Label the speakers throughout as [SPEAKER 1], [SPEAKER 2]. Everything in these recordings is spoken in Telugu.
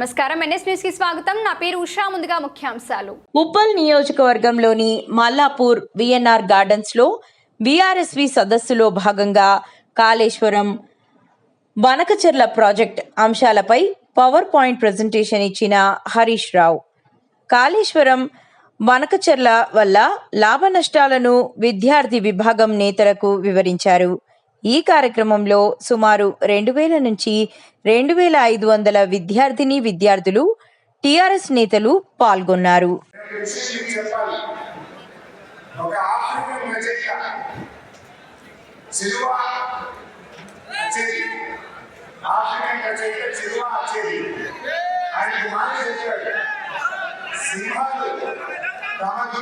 [SPEAKER 1] నమస్కారం. ఎన్ఎస్ న్యూస్కి స్వాగతం. నా పేరు ఉషా. ముందుగా ముఖ్యాంశాలు.
[SPEAKER 2] ఉప్పల్ నియోజకవర్గంలోని మల్లాపూర్ విఎన్ఆర్ గార్డెన్స్లో విఆర్ఎస్వి సదస్సులో భాగంగా కాళేశ్వరం వనకచెర్ల ప్రాజెక్ట్ అంశాలపై పవర్ పాయింట్ ప్రజెంటేషన్ ఇచ్చిన హరీష్ రావు. కాళేశ్వరం వనకచెర్ల వల్ల లాభ నష్టాలను విద్యార్థి విభాగం నేతలకు వివరించారు. ఈ కార్యక్రమంలో సుమారు రెండు వేల నుంచి రెండు వేల ఐదు వందల విద్యార్థిని విద్యార్థులు టిఆర్ఎస్ నేతలు పాల్గొన్నారు.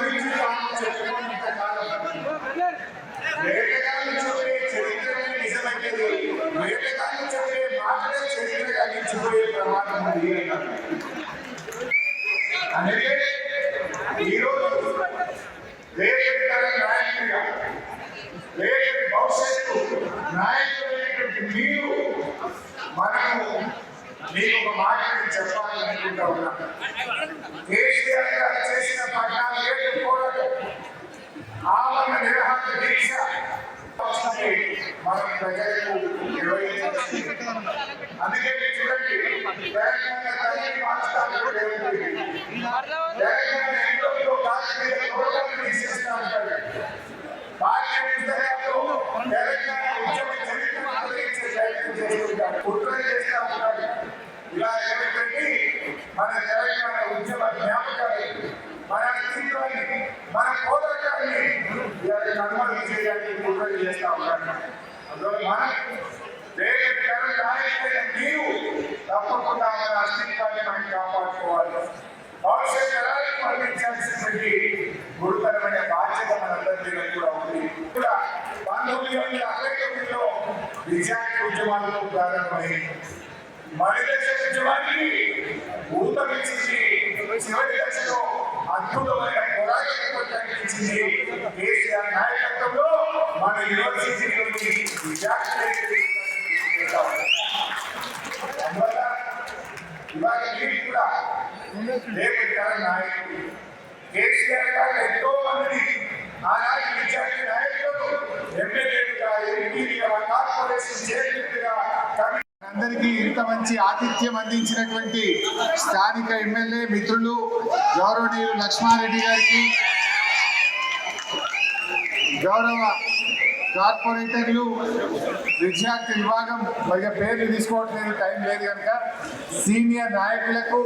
[SPEAKER 3] విషయం మీకు చెప్పుకున్నంత కాలం అందుకే ఈరోజు రేపటి నాయకుడిగా రేపటి భవిష్యత్తు నాయకుడైనటువంటి మీరు మనము మీకు ఒక మాట నేను చెప్పాలని అనుకుంటా ఉన్నాను కేసీఆర్ గారు చేసిన పద్నాలుగేళ్ళ పోరాటం ఆమరణ నిరహార దీక్ష మన ప్రజలకు అందుకే చూడండి చేస్తుంటాడు. కుట్రలు చేస్తా ఉంటాడు. ఇలా రేవంత్ రెడ్డి మన తెలంగాణ ఉద్యమ జ్ఞాపకాలు మన అస్తిత్వాన్ని మన పోరాటాన్ని ఇవాళ కనుమరుగు చేయడానికి కుట్రలు చేస్తా ఉంటాడు అందువల్ల మనం రేపటి తరం నాయకులైన మీరు తప్పకుండా మన అస్తిత్వాన్ని మనం కాపాడుకోవాలి భవిష్యత్ తరాలకు అందించాల్సినటువంటి గురుతరమైన బాధ్యత మనందరి మీద కూడా ఉంది కూడా పంతొమ్మిది వందల అరవై తొమ్మిదిలో విద్యార్థి ఉద్యమాలతో ప్రారంభమైంది మరిదశ ఉద్యమానికి ఊతమిచ్చింది. చివరి దశలో అద్భుతమైన పోరాటంతో కనిపించింది కేసీఆర్ నాయకత్వంలో మన యూనివర్సిటీ నుండి ఇవాళ మీరు కూడా రేపటి తరం కేసీఆర్ గారు ఎంతో మందిని మంచి ఆతిథ్యం అందించినటువంటి స్థానిక ఎమ్మెల్యే మిత్రులు గౌరవనీయులు లక్ష్మారెడ్డి గారికి గౌరవ కార్పొరేటర్లు విద్యార్థి విభాగం పైగా పేర్లు తీసుకోవట్లేదు టైం లేదు కనుక సీనియర్ నాయకులకు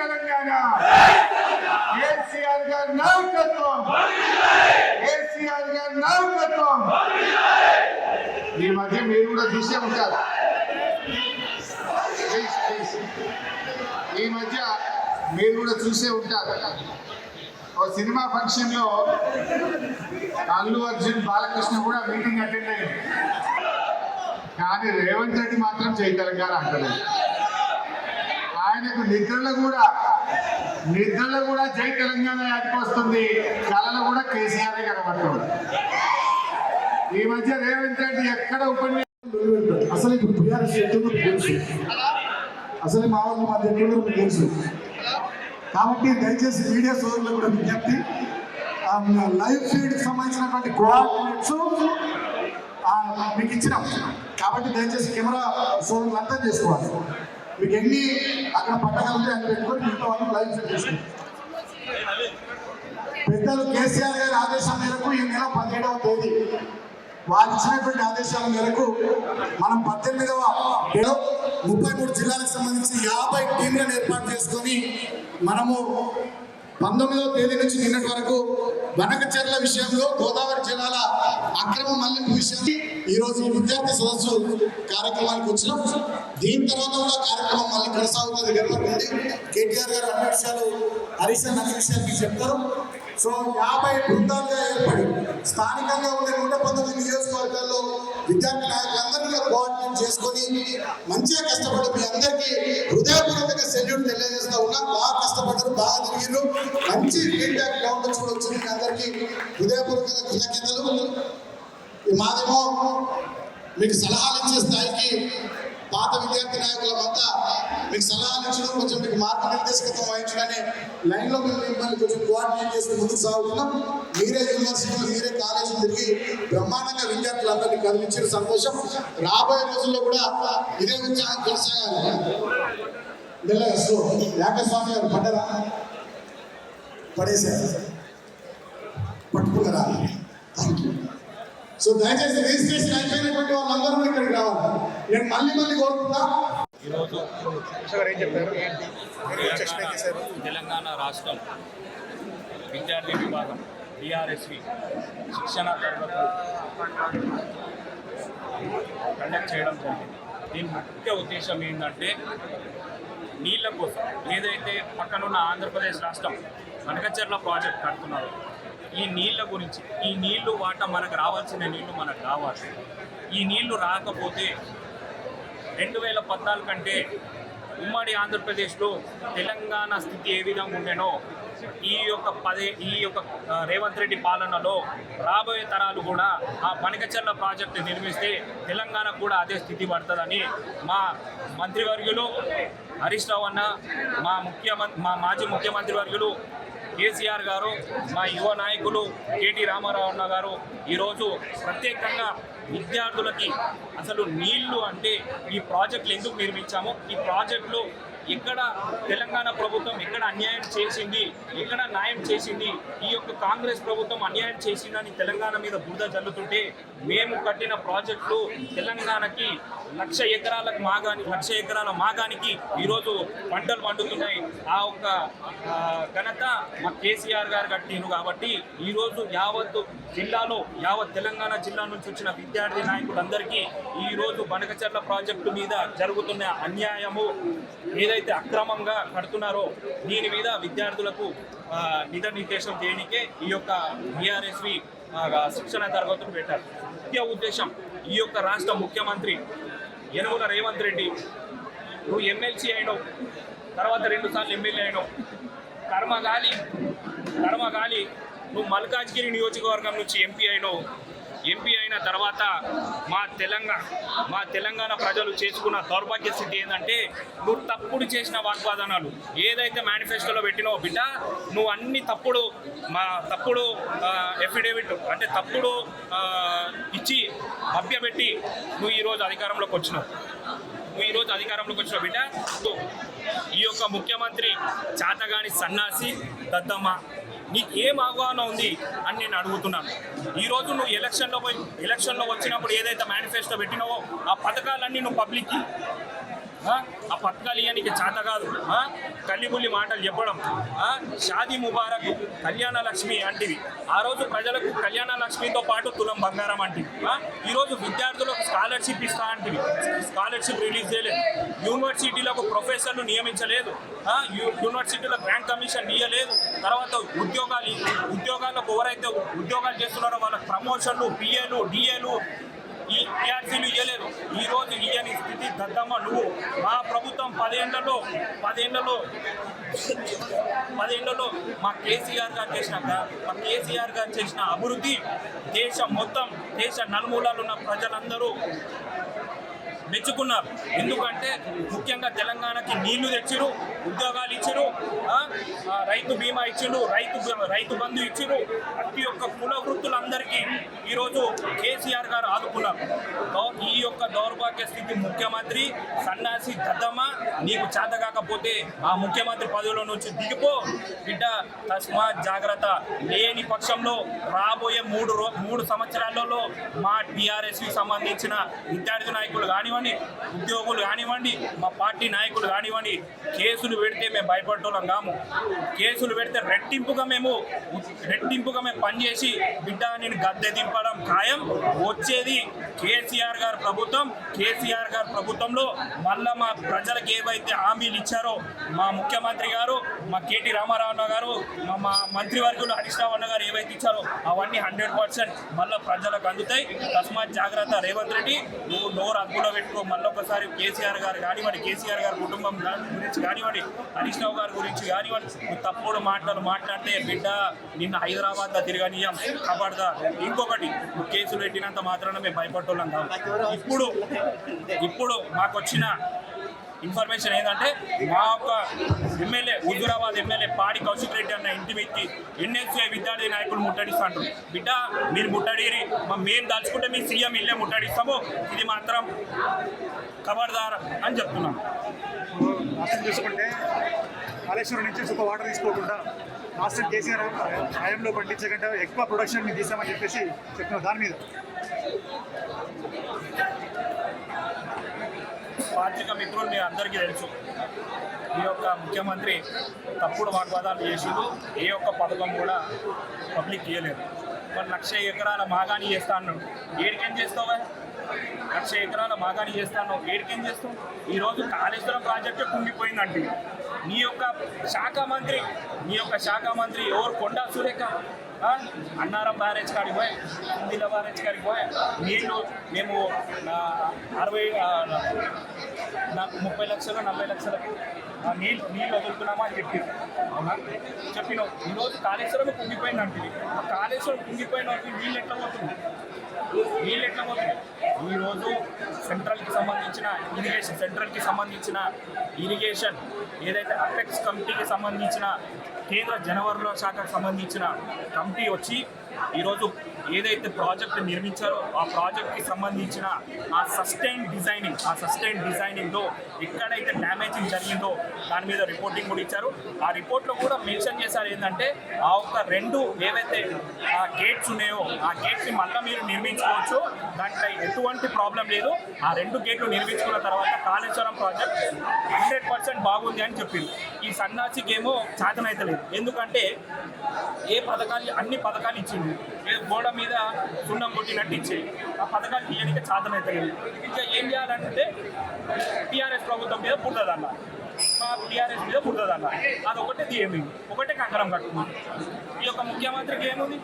[SPEAKER 3] తెలంగాణ! కేసీఆర్ గారి నాయకత్వం! కేసీఆర్ గారి నాయకత్వం! ఈ మధ్య మీరు కూడా చూసే ఉంటారు. ఈ మధ్య మీరు కూడా చూసే ఉంటారు. ఓ సినిమా ఫంక్షన్లో అల్లు అర్జున్ బాలకృష్ణ కూడా మీటింగ్ అటెండ్ అయ్యింది కానీ రేవంత్ రెడ్డి మాత్రం జై తెలంగాణ అంటలేదు. ఆయనకు నిద్రలో కూడా నిద్రలో కూడా జై తెలంగాణ యాదికి వస్తుంది. కళలో కూడా కేసీఆర్ కనబడుతుంది. ఈ మధ్య రేవంత్ రెడ్డి ఎక్కడ ఉపన్యాసం
[SPEAKER 4] అసలు ఇప్పుడు టీఆర్ఎస్ తెలుసు అసలు మా వాళ్ళు మా దగ్గర మీకు తెలుసు. కాబట్టి దయచేసి మీడియా సోదరులు కూడా విజ్ఞప్తి. లైవ్ ఫీడ్ సంబంధించినటువంటి కోఆర్డినేట్స్ మీకు ఇచ్చినాం. కాబట్టి దయచేసి కెమెరా సోదరులు అర్థం చేసుకోవాలి. మీకు ఎన్ని అక్కడ పట్టగలిగితే అని పెట్టుకొని మిగతా వాళ్ళు లైవ్ ఫీడ్ చేసుకోండి. పెద్దలు కేసీఆర్ గారి ఆదేశం మేరకు ఈ నెల పదిహేడవ తేదీ వారు ఇచ్చినటువంటి ఆదేశాల మేరకు మనం పద్దెనిమిదవ ముప్పై మూడు జిల్లాలకు సంబంధించి యాభై టీంలను ఏర్పాటు చేసుకొని మనము పంతొమ్మిదవ తేదీ నుంచి నిన్నటి వరకు వనకచెర్ల విషయంలో గోదావరి జిల్లాల అక్రమ మళ్ళింపు విషయం ఈ రోజు విద్యార్థి సదస్సు కార్యక్రమానికి వచ్చినాం. దీని తర్వాత కూడా కార్యక్రమం మళ్ళీ కొనసాగుతుంది. గడపడుతుంది కేటీఆర్ గారు అన్ని విషయాలు హరీష్ అన్ని విషయాలు మీకు చెప్తారు సో యాభై బృందాలుగా ఏర్పడి స్థానికంగా ఉండే నూట పంతొమ్మిది నియోజకవర్గాల్లో విద్యార్థి నాయకులందరినీ కోఆర్డినేట్ చేసుకొని మంచిగా కష్టపడి మీ అందరికీ హృదయపూర్వకంగా సెల్యూట్ తెలియజేస్తా ఉన్నా. బాగా కష్టపడ్డారు బాగా తిరిగిరు మంచి ఫీడ్బ్యాక్ గ్రౌండ్ కూడా వచ్చింది మీ అందరికీ. హృదయపూర్వకంగా కృతజ్ఞతలు. ఈ మాదేమో మీకు సలహాలు ఇచ్చే స్థాయికి పాత విద్యార్థి నాయకులమంతా మీకు సలహాలు ఇచ్చడం కొంచెం మీకు మార్గనిర్దేశకత్వం వహించడనే లైన్లో మేము మిమ్మల్ని కొంచెం కోఆర్డినేట్ చేసి ముందుకు సాగుతున్నాం. మీరే యూనివర్సిటీలు మీరే కాలేజీలు తిరిగి బ్రహ్మాండంగా విద్యార్థులందరినీ కదిలించిన సంతోషం. రాబోయే రోజుల్లో కూడా ఇదే ఉత్సాహం కొనసాగాలి. మెల్లగా స్లో యాకస్వామి గారు పడ్డరా? పడేశారు. పట్టుకున్నారా? సో దయచేసి రిజిస్ట్రేషన్ అయిపోయినటువంటి వాళ్ళందరూ ఇక్కడికి రావాలి. నేను మళ్ళీ మళ్ళీ కోరుతున్నా
[SPEAKER 5] ఈరోజు తెలంగాణ రాష్ట్రం విద్యార్థి విభాగం టీఆర్ఎస్వి శిక్షణ తరగతులు కండక్ట్ చేయడం జరిగింది. దీని ముఖ్య ఉద్దేశం ఏంటంటే నీళ్ళ కోసం. ఏదైతే పక్కనున్న ఆంధ్రప్రదేశ్ రాష్ట్రం కనకచర్ల ప్రాజెక్ట్ కడుతున్నారు ఈ నీళ్ళ గురించి ఈ నీళ్ళు వాట మనకు రావాల్సిన నీళ్ళు మనకు కావాలి. ఈ నీళ్ళు రాకపోతే రెండు వేల పద్నాలుగు కంటే ఉమ్మడి ఆంధ్రప్రదేశ్లో తెలంగాణ స్థితి ఏ విధంగా ఉండేనో ఈ యొక్క పదే ఈ యొక్క రేవంత్ రెడ్డి పాలనలో రాబోయే తరాలు కూడా ఆ పనికచర్ల ప్రాజెక్టు నిర్మిస్తే తెలంగాణ కూడా అదే స్థితి పడుతుందని మా మంత్రివర్యులు హరీష్ రావు అన్న మా ముఖ్యమంత్రి మా మాజీ ముఖ్యమంత్రి వర్యులు కేసీఆర్ గారు మా యువ నాయకులు కేటీ రామారావు అన్న గారు ఈరోజు ప్రత్యేకంగా విద్యార్థులకి అసలు నీళ్ళు అంటే ఈ ప్రాజెక్టులు ఎందుకు నిర్మించాము? ఈ ప్రాజెక్టులు ఎక్కడ తెలంగాణ ప్రభుత్వం ఎక్కడ అన్యాయం చేసింది ఎక్కడ న్యాయం చేసింది ఈ యొక్క కాంగ్రెస్ ప్రభుత్వం అన్యాయం చేసిందని తెలంగాణ మీద బురద జల్లుతుంటే మేము కట్టిన ప్రాజెక్టులు తెలంగాణకి లక్ష ఎకరాలకు మాగాని లక్ష ఎకరాల మాగానికి ఈరోజు పంటలు పండుతున్నాయి. ఆ ఒక్క ఘనత మా కేసీఆర్ గారు కట్టిను కాబట్టి ఈరోజు యావత్ జిల్లాలో యావత్ తెలంగాణ జిల్లా నుంచి వచ్చిన విద్యార్థి నాయకులందరికీ ఈరోజు బనకచర్ల ప్రాజెక్టు మీద జరుగుతున్న అన్యాయము ఏదైతే అక్రమంగా కడుతున్నారో దీని మీద విద్యార్థులకు ఆ, నిదర్నిర్దేశం చేయడానికే ఈ యొక్క బీఆర్ఎస్వి శిక్షణ తరగతులు పెట్టారు. ముఖ్య ఉద్దేశం ఈ యొక్క రాష్ట్ర ముఖ్యమంత్రి యనమల రేవంత్ రెడ్డి నువ్వు ఎమ్మెల్సీ అయినావు తర్వాత రెండుసార్లు ఎమ్మెల్యే అయినావు. కర్మగాలి కర్మగాలి నువ్వు మల్కాజ్గిరి నియోజకవర్గం నుంచి ఎంపీ అయినావు. ఎంపీ అయిన తర్వాత మా తెలంగాణ మా తెలంగాణ ప్రజలు చేసుకున్న దౌర్భాగ్య స్థితి ఏంటంటే నువ్వు తప్పుడు చేసిన వాగ్వాదనాలు ఏదైతే మేనిఫెస్టోలో పెట్టినావో బిడ్డ నువ్వు అన్ని తప్పుడు మా తప్పుడు ఎఫిడేవిట్ అంటే తప్పుడు ఇచ్చి మభ్యపెట్టి నువ్వు ఈరోజు అధికారంలోకి వచ్చినావు. నువ్వు ఈరోజు అధికారంలోకి వచ్చిన బిడ్డ. ఈ యొక్క ముఖ్యమంత్రి చాతగాని సన్నాసి దద్దమ్మ నీకు ఏం ఆహ్వానం ఉంది అని నేను అడుగుతున్నాను. ఈరోజు నువ్వు ఎలక్షన్లో పోయి ఎలక్షన్లో వచ్చినప్పుడు ఏదైతే మేనిఫెస్టో పెట్టినావో ఆ పథకాలన్నీ నువ్వు పబ్లిక్కి ఆ? పథకాలు ఇవ్వడానికి చేత కాదు. కల్లిబుల్లి మాటలు చెప్పడం. షాదీ ముబారక్ కళ్యాణ లక్ష్మి అంటివి. ఆ రోజు ప్రజలకు కళ్యాణ లక్ష్మితో పాటు తులం బంగారం అంటివి. ఈరోజు విద్యార్థులకు స్కాలర్షిప్ ఇస్తా అంటివి. స్కాలర్షిప్ రిలీజ్ చేయలేదు. యూనివర్సిటీలకు ప్రొఫెసర్లు నియమించలేదు. యూనివర్సిటీలో గ్రాంట్ కమిషన్ ఇవ్వలేదు తర్వాత ఉద్యోగాలు ఉద్యోగాలకు ఎవరైతే ఉద్యోగాలు చేస్తున్నారో వాళ్ళకి ప్రమోషన్లు పిఏలు డిఏలు ఈ టీఆర్సీలు ఇవ్వలేదు ఈరోజు ఇయ్యని స్థితి దద్దమ్మ నువ్వు. మా ప్రభుత్వం పదేళ్ళలో పదేళ్ళలో పదేళ్ళలో మా కేసీఆర్ గారు చేసిన మా కేసీఆర్ గారు చేసిన అభివృద్ధి దేశం మొత్తం దేశ నలుమూలలు ఉన్న ప్రజలందరూ మెచ్చుకున్నారు. ఎందుకంటే ముఖ్యంగా తెలంగాణకి నీళ్ళు తెచ్చిరు ఉద్యోగాలు ఇచ్చిరు రైతు బీమా ఇచ్చిండు రైతు రైతు బంధు ఇచ్చిరు ప్రతి ఒక్క కుల వృత్తులందరికీ ఈరోజు కేసీఆర్ గారు ఆదుకున్నారు. ఈ యొక్క దౌర్భాగ్య స్థితి ముఖ్యమంత్రి సన్నాసి దద్దమ్మ నీకు చేత కాకపోతే ఆ ముఖ్యమంత్రి పదవిలో నుంచి దిగిపో. బిడ్డ తస్మాత్ జాగ్రత్త. లేని పక్షంలో రాబోయే మూడు రో మూడు సంవత్సరాలలో మా టీఆర్ఎస్కి సంబంధించిన విద్యార్థి నాయకులు కానివ్వండి ఉద్యోగులు కానివ్వండి మా పార్టీ నాయకులు కానివ్వండి కేసులు పెడితే మేము భయపడటోళ్ళం కాము. కేసులు పెడితే రెట్టింపుగా మేము రెట్టింపుగా మేము పనిచేసి బిడ్డ నేను గద్దె దింపడం ఖాయం. వచ్చేది కేసీఆర్ గారు ప్రభుత్వం కేసీఆర్ గారు ప్రభుత్వంలో మళ్ళా మా ప్రజలకు ఏవైతే హామీలు ఇచ్చారో మా ముఖ్యమంత్రి గారు మా కేటీ రామారావు అన్న గారు మా మా మంత్రివర్గులు హరీష్ రావు అన్న గారు ఏవైతే ఇచ్చారో అవన్నీ హండ్రెడ్ పర్సెంట్ మళ్ళీ ప్రజలకు అందుతాయి. తస్మాత్ జాగ్రత్త రేవంత్ రెడ్డి నువ్వు నోరు అదుపులో పెట్టుకో. మళ్ళీ ఒకసారి కేసీఆర్ గారు కానివ్వండి కేసీఆర్ గారి కుటుంబం గురించి కానివ్వండి హరీష్ రావు గారి గురించి కానివ్వండి నువ్వు తప్పుడు మాటలు మాట్లాడితే బిడ్డ నిన్న హైదరాబాద్ తిరగనీయం కబడ్దా ఇంకొకటి నువ్వు కేసులు పెట్టినంత మాత్రాన మేము భయపడటోళ్ళం కాదు ఇప్పుడు ఇప్పుడు మాకు వచ్చిన ఇన్ఫర్మేషన్ ఏంటంటే మా యొక్క ఎమ్మెల్యే హుజూరాబాద్ ఎమ్మెల్యే పాడి కౌశిక్ రెడ్డి అన్న ఇంటి వ్యక్తి ఎన్ఎస్ఏ విద్యార్థి నాయకులు ముట్టడిస్తాంటారు బిడ్డ మీరు ముట్టడిరి మా- మేము దాచుకుంటే మీ సీఎం ఇల్లే ముట్టడిస్తాము ఇది మాత్రం ఖబర్దార్ అని చెప్తున్నాం.
[SPEAKER 6] రాష్ట్రం చూసుకుంటే కాళేశ్వరం నుంచి ఒక వాటర్ తీసుకోకుండా రాష్ట్రం కేసీఆర్ హయాంలో పండించకుండా కంటే ఎక్కువ ప్రొడక్షన్ మేము తీసామని చెప్పేసి చెప్తున్నారు దాని మీద.
[SPEAKER 5] పాత్రిక మిత్రులు మీ అందరికీ తెలుసు. ఈ యొక్క ముఖ్యమంత్రి తప్పుడు వాగ్వాదాలు చేసిండు. ఏ యొక్క పథకం కూడా పబ్లిక్ ఇవ్వలేదు మరి లక్ష ఎకరాల మాగాని చేస్తా అన్నాడు ఏడికేం చేస్తావా లక్ష ఎకరాల మాగాని చేస్తాను ఏడికేం చేస్తావు? ఈరోజు కాళేశ్వరం ప్రాజెక్టు కుంగిపోయిందంటే. నీ యొక్క శాఖ మంత్రి నీ యొక్క శాఖ మంత్రి ఎవరు కొండా సురేఖ? అన్నారం బ్యారేజ్ కాడికి పోయి కుందిల బ్యారేజ్ కాడికి పోయి. నీళ్ళు మేము అరవై ముప్పై లక్షలు నలభై లక్షలకు నీళ్ళు నీళ్ళు వదులుతున్నామా అని చెప్పి. అవునా? చెప్పిన. ఈరోజు కాళేశ్వరం కుంగిపోయింది అంటే ఆ కాళేశ్వరం కుంగిపోయిన వాటికి నీళ్ళు ఎట్లా పోతుంది నీళ్ళు ఎట్లా పోతుంది ఈరోజు సెంట్రల్కి సంబంధించిన ఇరిగేషన్ సెంట్రల్కి సంబంధించిన ఇరిగేషన్ ఏదైతే అపెక్స్ కమిటీకి సంబంధించిన కేంద్ర జనవరుల శాఖకు సంబంధించిన కమిటీ వచ్చి ఈరోజు ఏదైతే ప్రాజెక్ట్ నిర్మించారో ఆ ప్రాజెక్ట్కి సంబంధించిన ఆ సస్టైన్ డిజైనింగ్ ఆ సస్టైన్ డిజైనింగ్లో ఎక్కడైతే డ్యామేజింగ్ జరిగిందో దాని మీద రిపోర్టింగ్ కూడా ఇచ్చారు. ఆ రిపోర్ట్లో కూడా మెన్షన్ చేశారు ఏంటంటే ఆ ఒక్క రెండు ఏవైతే ఆ గేట్స్ ఉన్నాయో ఆ గేట్స్ని మళ్ళీ మీరు నిర్మించుకోవచ్చు. దాంట్లో ఎటువంటి ప్రాబ్లం లేదు. ఆ రెండు గేట్లు నిర్మించుకున్న తర్వాత కాళేశ్వరం ప్రాజెక్ట్ హండ్రెడ్ పర్సెంట్ బాగుంది అని చెప్పింది. ఈ సన్నాసికి ఏమో చాతనైతలేదు ఎందుకంటే ఏ పథకాలు అన్ని పథకాలు ఇచ్చింది. ఏ గోడ మీద సున్నం కొట్టినట్టు ఇచ్చేది. ఆ పథకాలు తీయడానికి చేతనైతలేదు ఇంకా ఏం చేయాలంటే టీఆర్ఎస్ ప్రభుత్వం మీద పుట్టదన్నారు మా టీఆర్ఎస్ మీద పుట్టదన్న అది ఒకటే తీయమి ఒకటే కంకరం కట్టుకుంది. ఈ యొక్క ముఖ్యమంత్రికి ఏముంది?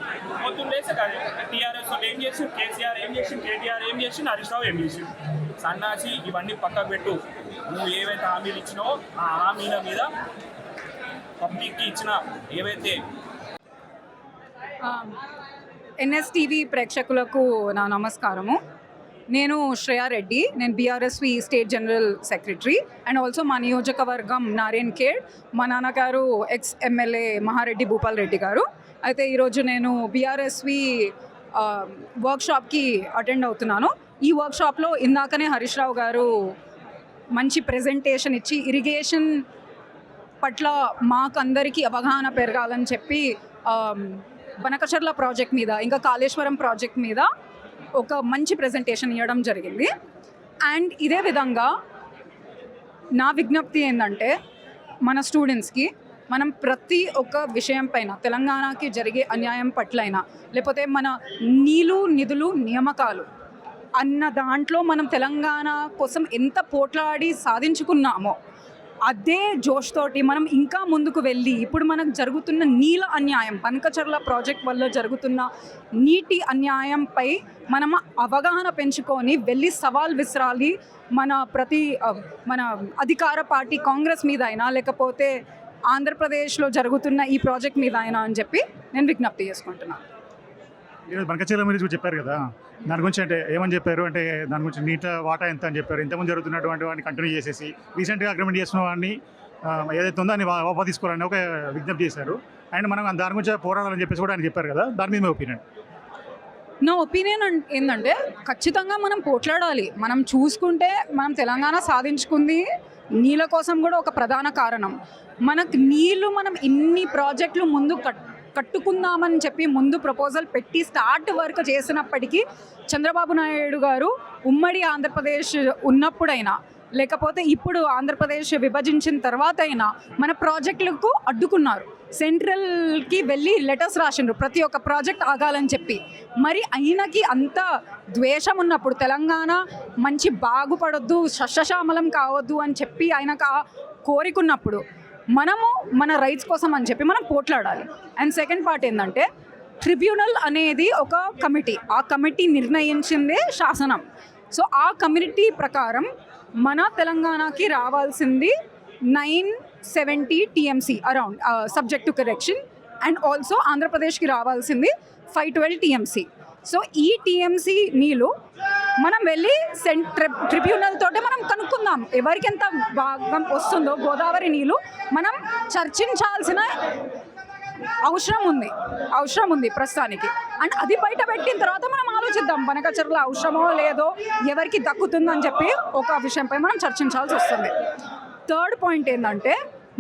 [SPEAKER 5] మొత్తం లేసే కాదు టీఆర్ఎస్ ఏం చేసి కేసీఆర్ ఏం చేసి కేటీఆర్ ఏం చేసి హరీష్ రావు ఏం చేసి సన్నాసి ఇవన్నీ పక్కకు పెట్టు. నువ్వు ఏవైతే హామీలు ఇచ్చినావో ఆ హామీల మీద పబ్లిక్కి ఇచ్చిన ఏవైతే
[SPEAKER 7] ఎన్ఎస్టీవీ ప్రేక్షకులకు నా నమస్కారము. నేను శ్రేయా రెడ్డి నేను BRSV state general secretary and also మా నియోజకవర్గం నారాయణ్ ఖేడ్. మా నాన్నగారు ఎక్స్ ఎమ్మెల్యే మహారెడ్డి భూపాల్ రెడ్డి గారు. అయితే ఈరోజు నేను బీఆర్ఎస్వి వర్క్షాప్కి అటెండ్ అవుతున్నాను. ఈ వర్క్షాప్లో ఇందాకనే హరీష్ రావు గారు మంచి ప్రెజెంటేషన్ ఇచ్చి ఇరిగేషన్ పట్ల మాకందరికీ అవగాహన పెరగాలని చెప్పి బనకచర్ల ప్రాజెక్ట్ మీద ఇంకా కాళేశ్వరం ప్రాజెక్ట్ మీద ఒక మంచి ప్రెజెంటేషన్ ఇవ్వడం జరిగింది. అండ్ ఇదే విధంగా నా విజ్ఞప్తి ఏంటంటే మన స్టూడెంట్స్కి మనం ప్రతి ఒక్క విషయం పైన తెలంగాణకి జరిగే అన్యాయం పట్లైనా లేకపోతే మన నీళ్ళు నిధులు నియామకాలు అన్న దాంట్లో మనం తెలంగాణ కోసం ఎంత పోట్లాడి సాధించుకున్నామో అదే జోష్ తోటి మనం ఇంకా ముందుకు వెళ్ళి ఇప్పుడు మనకు జరుగుతున్న నీల అన్యాయం పనకచర్ల ప్రాజెక్ట్ వల్ల జరుగుతున్న నీటి అన్యాయంపై మనం అవగాహన పెంచుకొని వెళ్ళి సవాల్ విసరాలి. మన ప్రతి మన అధికార పార్టీ కాంగ్రెస్ మీద అయినా లేకపోతే ఆంధ్రప్రదేశ్లో జరుగుతున్న ఈ ప్రాజెక్ట్ మీద అయినా అని చెప్పి నేను విజ్ఞప్తి చేసుకుంటున్నాను.
[SPEAKER 6] ఈరోజు బంకచీల గురించి చెప్పారు కదా. దాని గురించి అంటే ఏమని చెప్పారు? అంటే దాని గురించి నీట వాటా ఎంత అని చెప్పారు. ఇంతకుముందు జరుగుతున్నటువంటి వాడిని కంటిన్యూ చేసేసి రీసెంట్గా అగ్రిమెంట్ చేసిన వాడిని ఏదైతే ఉందో అని వాపా తీసుకోవాలని ఒక విజ్ఞప్తి చేశారు. అండ్ మనం దాని గురించి పోరాడాలని చెప్పేసి కూడా ఆయన చెప్పారు కదా. దాని మీద మీ ఒపీనియన్
[SPEAKER 7] నా ఒపీనియన్ ఏంటంటే ఖచ్చితంగా మనం పోట్లాడాలి. మనం చూసుకుంటే మనం తెలంగాణ సాధించుకుంది నీళ్ళ కోసం కూడా ఒక ప్రధాన కారణం. మనకు నీళ్ళు మనం ఇన్ని ప్రాజెక్టులు ముందు కట్ కట్టుకుందామని చెప్పి ముందు ప్రపోజల్ పెట్టి స్టార్ట్ వర్క్ చేసినప్పటికీ చంద్రబాబు నాయుడు గారు ఉమ్మడి ఆంధ్రప్రదేశ్ ఉన్నప్పుడైనా లేకపోతే ఇప్పుడు ఆంధ్రప్రదేశ్ విభజించిన తర్వాత అయినా మన ప్రాజెక్టులకు అడ్డుకున్నారు. సెంట్రల్కి వెళ్ళి లెటర్స్ రాసిండ్రు ప్రతి ఒక్క ప్రాజెక్ట్ ఆగాలని చెప్పి. మరి ఆయనకి అంత ద్వేషం ఉన్నప్పుడు తెలంగాణ మంచి బాగుపడొద్దు సస్యశ్యామలం కావద్దు అని చెప్పి ఆయనకు ఆ కోరికున్నప్పుడు మనము మన రైట్స్ కోసం అని చెప్పి మనం పోట్లాడాలి. అండ్ సెకండ్ పార్ట్ ఏంటంటే ట్రిబ్యునల్ అనేది ఒక కమిటీ ఆ కమిటీ నిర్ణయించిందే శాసనం. సో ఆ కమిటీ ప్రకారం మన తెలంగాణకి రావాల్సింది nine seventy TMC around subject to correction and also ఆంధ్రప్రదేశ్కి రావాల్సింది ఫైవ్ ట్వెల్వ్ టీఎంసీ సో ఈ టీఎంసీ నీళ్ళు మనం వెళ్ళి సెంట్ ట్రిబ్యునల్ తోటే మనం కనుక్కుందాం. ఎవరికి ఎంత భాగం వస్తుందో గోదావరి నీళ్ళు మనం చర్చించాల్సిన అవసరం ఉంది. అవసరం ఉంది ప్రస్తుతానికి. అండ్ అది బయట పెట్టిన తర్వాత మనం ఆలోచిద్దాం బనకచర్ల అవసరమో లేదో ఎవరికి దక్కుతుందని చెప్పి ఒక విషయంపై మనం చర్చించాల్సి వస్తుంది. థర్డ్ పాయింట్ ఏంటంటే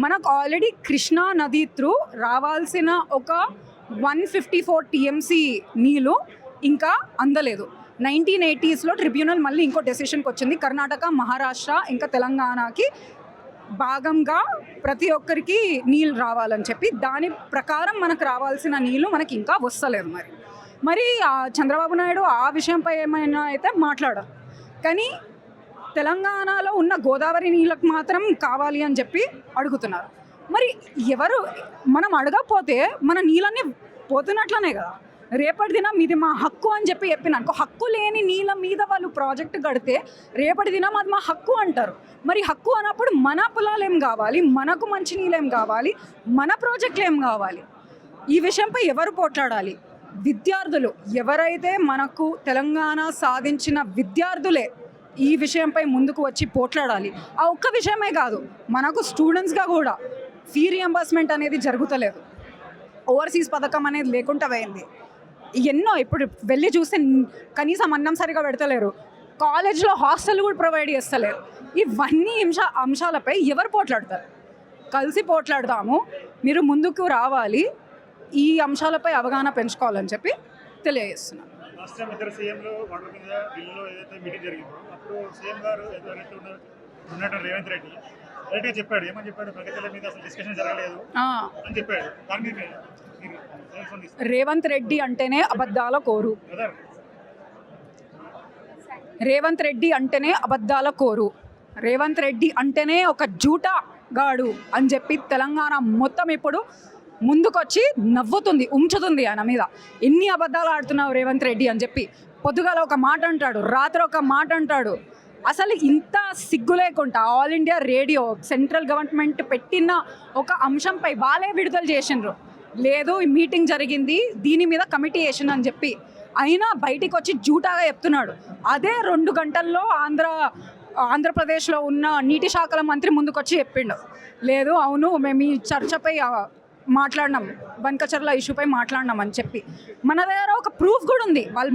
[SPEAKER 7] మనకు ఆల్రెడీ కృష్ణా నది త్రూ రావాల్సిన ఒక వన్ ఫిఫ్టీ ఫోర్ టీఎంసీ నీళ్ళు ఇంకా అందలేదు. నైన్టీన్ ఎయిటీస్లో ట్రిబ్యునల్ మళ్ళీ ఇంకో డెసిషన్కి వచ్చింది. కర్ణాటక మహారాష్ట్ర ఇంకా తెలంగాణకి భాగంగా ప్రతి ఒక్కరికి నీళ్ళు రావాలని చెప్పి దాని ప్రకారం మనకు రావాల్సిన నీళ్ళు మనకి ఇంకా వస్తలేదు మరి. మరి ఆ చంద్రబాబు నాయుడు ఆ విషయంపై ఏమైనా అయితే మాట్లాడారు కానీ తెలంగాణలో ఉన్న గోదావరి నీళ్ళకు మాత్రం కావాలి అని చెప్పి అడుగుతున్నారు. మరి ఎవరు మనం అడగకపోతే మన నీళ్ళన్నీ పోతున్నట్లనే కదా. రేపటి దినం ఇది మా హక్కు అని చెప్పి చెప్పిన అనుకో హక్కు లేని నీళ్ళ మీద వాళ్ళు ప్రాజెక్ట్ కడితే రేపటి దినం అది మా హక్కు అంటారు. మరి హక్కు అన్నప్పుడు మన పొలాలు ఏం కావాలి? మనకు మంచి నీళ్ళు ఏం కావాలి? మన ప్రాజెక్టులు ఏం కావాలి? ఈ విషయంపై ఎవరు పోట్లాడాలి? విద్యార్థులు. ఎవరైతే మనకు తెలంగాణ సాధించిన విద్యార్థులే ఈ విషయంపై ముందుకు వచ్చి పోట్లాడాలి. ఆ ఒక్క విషయమే కాదు మనకు స్టూడెంట్స్గా కూడా ఫీ రియంబర్స్మెంట్ అనేది జరుగుతలేదు. ఓవర్సీస్ పథకం అనేది లేకుండా పోయింది. ఎన్నో ఇప్పుడు వెళ్ళి చూస్తే కనీసం అన్నం సరిగా పెడతలేరు. కాలేజ్లో హాస్టల్ కూడా ప్రొవైడ్ చేస్తలేరు. ఇవన్నీ అంశ అంశాలపై ఎవరు పోట్లాడతారు? కలిసి పోట్లాడదాము. మీరు ముందుకు రావాలి. ఈ అంశాలపై అవగాహన పెంచుకోవాలని చెప్పి తెలియజేస్తున్నాను.
[SPEAKER 6] లాస్ట్ టైం ఇద్దరు సీఎంలు వాటర్ మీద బిల్లులో ఏదైతే మీటింగ్ జరిగిందో అప్పుడు సీఎం గారు ఎవరైతే ఉన్నారు ఉన్నట్టు రేవంత్ రెడ్డి డైరెక్ట్గా చెప్పాడు. ఏమని చెప్పాడు? ప్రగతిల మీద అసలు డిస్కషన్ జరగలేదు అని చెప్పాడు. దాని మీద మీరు సెల్ ఫోన్ తీసుకున్నారు
[SPEAKER 7] రేవంత్ రెడ్డి అంటేనే అబద్ధాల కోరు. రేవంత్ రెడ్డి అంటేనే అబద్ధాల కోరు. రేవంత్ రెడ్డి అంటేనే ఒక జూటా గాడు అని చెప్పి తెలంగాణ మొత్తం ఇప్పుడు ముందుకొచ్చి నవ్వుతుంది ఉంచుతుంది ఆయన మీద. ఎన్ని అబద్ధాలు ఆడుతున్నావు రేవంత్ రెడ్డి అని చెప్పి. పొద్దుగాల ఒక మాట అంటాడు రాత్రి ఒక మాట అంటాడు. అసలు ఇంత సిగ్గు లేకుండా All India Radio central government పెట్టిన ఒక అంశంపై వాళ్ళే విడుదల చేసిండ్రు. లేదు ఈ మీటింగ్ జరిగింది దీని మీద కమిటీ వేసిన అని చెప్పి. అయినా బయటికి వచ్చి జూటాగా చెప్తున్నాడు. అదే రెండు గంటల్లో ఆంధ్ర ఆంధ్రప్రదేశ్లో ఉన్న నీటి శాఖల మంత్రి ముందుకొచ్చి చెప్పిండు. లేదు అవును మేము ఈ చర్చపై మాట్లాడినాం బన్కచర్ల ఇష్యూపై మాట్లాడినాం అని చెప్పి. మన దగ్గర ఒక ప్రూఫ్ కూడా ఉంది. వాళ్ళు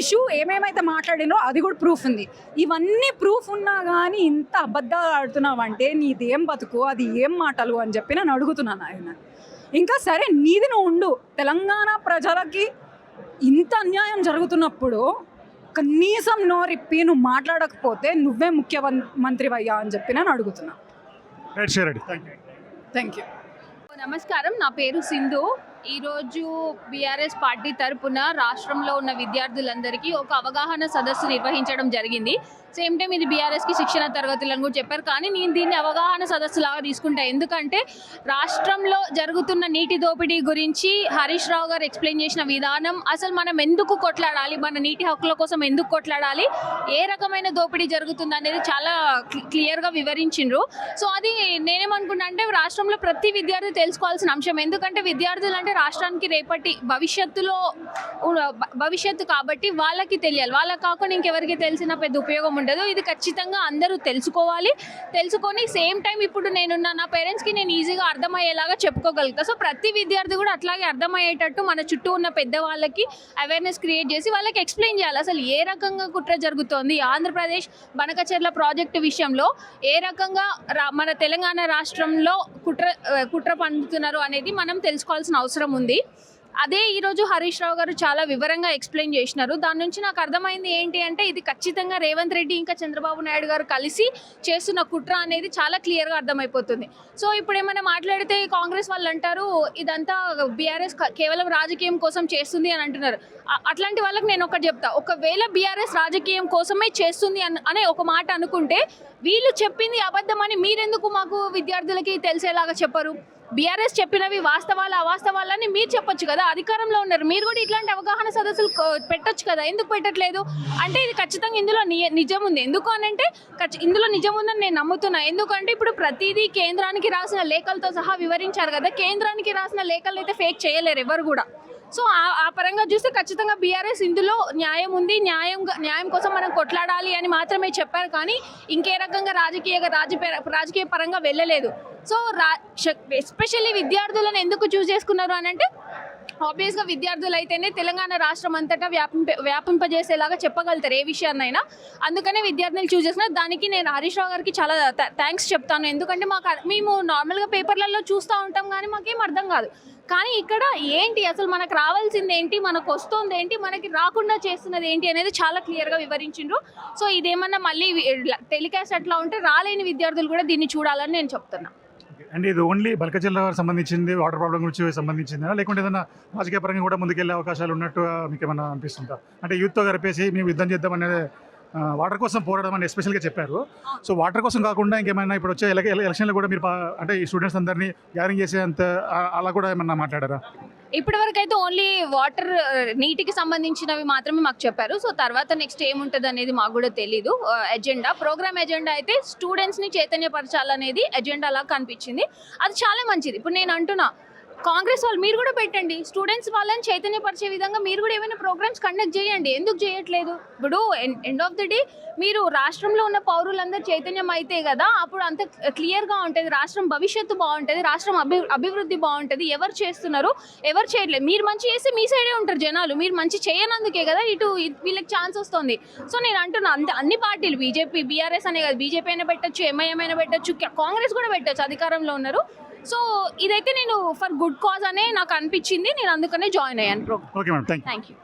[SPEAKER 7] ఇష్యూ ఏమేమైతే మాట్లాడినో అది కూడా ప్రూఫ్ ఉంది. ఇవన్నీ ప్రూఫ్ ఉన్నా కానీ ఇంత అబద్ధాలు ఆడుతున్నావు అంటే నీదేం బతుకు అది ఏం మాటలు అని చెప్పి నేను అడుగుతున్నాను ఆయన. ఇంకా సరే నీది నువ్వు ఉండు. తెలంగాణ ప్రజలకి ఇంత అన్యాయం జరుగుతున్నప్పుడు కనీసం నోరిప్పి నువ్వు మాట్లాడకపోతే నువ్వే ముఖ్యమంత్రివయ్యా అని చెప్పి నేను అడుగుతున్నా.
[SPEAKER 6] థ్యాంక్ యూ
[SPEAKER 1] నమస్కారం నా పేరు సింధు. ఈరోజు బీఆర్ఎస్ పార్టీ తరపున రాష్ట్రంలో ఉన్న విద్యార్థులందరికీ ఒక అవగాహన సదస్సు నిర్వహించడం జరిగింది. సేమ్ టైం ఇది బీఆర్ఎస్కి శిక్షణ తరగతులను కూడా చెప్పారు. కానీ నేను దీన్ని అవగాహన సదస్సు లాగా తీసుకుంటా. ఎందుకంటే రాష్ట్రంలో జరుగుతున్న నీటి దోపిడీ గురించి హరీష్ రావు గారు ఎక్స్ప్లెయిన్ చేసిన విధానం అసలు మనం ఎందుకు కొట్లాడాలి? మన నీటి హక్కుల కోసం ఎందుకు కొట్లాడాలి? ఏ రకమైన దోపిడీ జరుగుతుంది అనేది చాలా క్లియర్గా వివరించిండ్రు. సో అది నేనేమనుకున్నా అంటే రాష్ట్రంలో ప్రతి విద్యార్థి తెలుసుకోవాల్సిన అంశం. ఎందుకంటే విద్యార్థులు అంటే రాష్ట్రానికి రేపటి భవిష్యత్తులో ఉన్న- భవిష్యత్తు కాబట్టి వాళ్ళకి తెలియాలి. వాళ్ళకి కాకుండా ఇంకెవరికి తెలిసిన పెద్ద ఉపయోగం ఉండదు. ఇది ఖచ్చితంగా అందరూ తెలుసుకోవాలి. తెలుసుకొని సేమ్ టైం ఇప్పుడు నేనున్న నా పేరెంట్స్కి నేను ఈజీగా అర్థమయ్యేలాగా చెప్పుకోగలుగుతా. సో ప్రతి విద్యార్థి కూడా అట్లాగే అర్థమయ్యేటట్టు మన చుట్టూ ఉన్న పెద్దవాళ్ళకి అవేర్నెస్ క్రియేట్ చేసి వాళ్ళకి ఎక్స్ప్లెయిన్ చేయాలి. అసలు ఏ రకంగా కుట్ర జరుగుతోంది? ఆంధ్రప్రదేశ్ బనకచెర్ల ప్రాజెక్టు విషయంలో ఏ రకంగా రా- మన తెలంగాణ రాష్ట్రంలో కుట్ర కుట్ర పండుతున్నారు అనేది మనం తెలుసుకోవాల్సిన అవసరం ఉంది. అదే ఈరోజు హరీష్ రావు గారు చాలా వివరంగా ఎక్స్ప్లెయిన్ చేసినారు. దాని నుంచి నాకు అర్థమైంది ఏంటి అంటే ఇది ఖచ్చితంగా రేవంత్ రెడ్డి ఇంకా చంద్రబాబు నాయుడు గారు కలిసి చేస్తున్న కుట్ర అనేది చాలా క్లియర్గా అర్థమైపోతుంది. సో ఇప్పుడు ఏమైనా మాట్లాడితే కాంగ్రెస్ వాళ్ళు అంటారు ఇదంతా బీఆర్ఎస్ కేవలం రాజకీయం కోసం చేస్తుంది అని అంటున్నారు. అట్లాంటి వాళ్ళకి నేను ఒకటి చెప్తా. ఒకవేళ బీఆర్ఎస్ రాజకీయం కోసమే చేస్తుంది అనే ఒక మాట అనుకుంటే వీళ్ళు చెప్పింది అబద్ధమని మీరెందుకు మాకు విద్యార్థులకి తెలిసేలాగా చెప్పరు? బీఆర్ఎస్ చెప్పినవి వాస్తవాలు అవాస్తవాలని మీరు చెప్పొచ్చు కదా? అధికారంలో ఉన్నారు. మీరు కూడా ఇట్లాంటి అవగాహన సదస్సులు పెట్టొచ్చు కదా? ఎందుకు పెట్టట్లేదు? అంటే ఇది ఖచ్చితంగా ఇందులో ని- నిజం ఉంది. ఎందుకు అని అంటే ఇందులో నిజం ఉందని నేను నమ్ముతున్నా. ఎందుకంటే ఇప్పుడు ప్రతిదీ కేంద్రానికి రాసిన లేఖలతో సహా వివరించారు కదా? కేంద్రానికి రాసిన లేఖలు అయితే ఫేక్ చేయలేరు ఎవరు కూడా. సో ఆ- పరంగా చూస్తే ఖచ్చితంగా బీఆర్ఎస్ ఇందులో న్యాయం ఉంది. న్యాయం న్యాయం కోసం మనం కొట్లాడాలి అని మాత్రమే చెప్పారు. కానీ ఇంకే రకంగా రాజకీయ రాజకీయ రాజకీయ పరంగా వెళ్ళలేదు. సో రా ఎస్పెషల్లీ విద్యార్థులను ఎందుకు చూస్ చేసుకున్నారు అని అంటే ఆబ్వియస్గా విద్యార్థులు అయితేనే తెలంగాణ రాష్ట్రం అంతటా వ్యాపింప వ్యాపింపజేసేలాగా చెప్పగలుగుతారు ఏ విషయాన్నైనా. అందుకనే విద్యార్థులు చూస్ చేసిన దానికి నేను హరీష్ రావు గారికి చాలా థ్యాంక్స్ చెప్తాను. ఎందుకంటే మాకు మేము నార్మల్గా పేపర్లలో చూస్తూ ఉంటాం కానీ మాకేం అర్థం కాదు. కానీ ఇక్కడ ఏంటి? అసలు మనకు రావాల్సింది ఏంటి? మనకు వస్తుంది ఏంటి? మనకి రాకుండా చేస్తున్నది ఏంటి అనేది చాలా క్లియర్గా వివరించిండ్రు. సో ఇదేమన్నా మళ్ళీ టెలికాస్ట్ అట్లా ఉంటే రాలేని విద్యార్థులు కూడా దీన్ని చూడాలని నేను చెప్తున్నా.
[SPEAKER 6] అండ్ ఇది ఓన్లీ బల్క జిల్లా సంబంధించింది వాటర్ ప్రాబ్లం గురించి సంబంధించిందా లేకుంటే ఏదైనా రాజకీయ పరంగా కూడా ముందుకెళ్ళే అవకాశాలు ఉన్నట్టు మీకు ఏమైనా అనిపిస్తుందా? అంటే యూత్తో గడిపేసి మేము యుద్ధం చేద్దాం అనేది వాటర్ కోసం పోరాడడం అని ఎస్పెషల్గా చెప్పారు. సో వాటర్ కోసం కాకుండా ఇంకేమైనా ఇప్పుడు వచ్చే ఎల ఎలక్షన్లో కూడా మీరు అంటే ఈ స్టూడెంట్స్ అందరినీ గ్యారింగ్ చేసేంత అలా కూడా ఏమన్నా మాట్లాడారా?
[SPEAKER 1] ఇప్పటి వరకు అయితే ఓన్లీ వాటర్ నీటికి సంబంధించినవి మాత్రమే మాకు చెప్పారు. సో తర్వాత నెక్స్ట్ ఏముంటుంది అనేది మాకు కూడా తెలీదు. ఎజెండా ప్రోగ్రామ్ ఎజెండా అయితే స్టూడెంట్స్ని చైతన్యపరచాలనేది ఎజెండా లాగా కనిపించింది. అది చాలా మంచిది. ఇప్పుడు నేను అంటున్నా కాంగ్రెస్ వాళ్ళు మీరు కూడా పెట్టండి. స్టూడెంట్స్ వాళ్ళని చైతన్యపరిచే విధంగా మీరు కూడా ఏమైనా ప్రోగ్రామ్స్ కండక్ట్ చేయండి. ఎందుకు చేయట్లేదు? ఇప్పుడు ఎండ్ ఆఫ్ ది డే మీరు రాష్ట్రంలో ఉన్న పౌరులందరూ చైతన్యం అయితే కదా అప్పుడు అంత క్లియర్గా ఉంటుంది. రాష్ట్రం భవిష్యత్తు బాగుంటుంది రాష్ట్రం అభి అభివృద్ధి బాగుంటుంది. ఎవరు చేస్తున్నారు? ఎవరు చేయట్లేదు? మీరు మంచి చేస్తే మీ సైడే ఉంటారు జనాలు. మీరు మంచి చేయనందుకే కదా ఇటు వీళ్ళకి ఛాన్స్ వస్తుంది. సో నేను అంటున్నా అంత అన్ని పార్టీలు బీజేపీ బీఆర్ఎస్ అనే కదా బీజేపీ అయినా పెట్టచ్చు ఎంఐఎం అయినా పెట్టచ్చు కాంగ్రెస్ కూడా పెట్టచ్చు అధికారంలో ఉన్నారు. సో ఇదైతే నేను ఫర్ గుడ్ కాజ్ అనే నాకు అనిపించింది. నేను అందుకనే జాయిన్ అయ్యాను program
[SPEAKER 6] okay madam thank you
[SPEAKER 1] thank you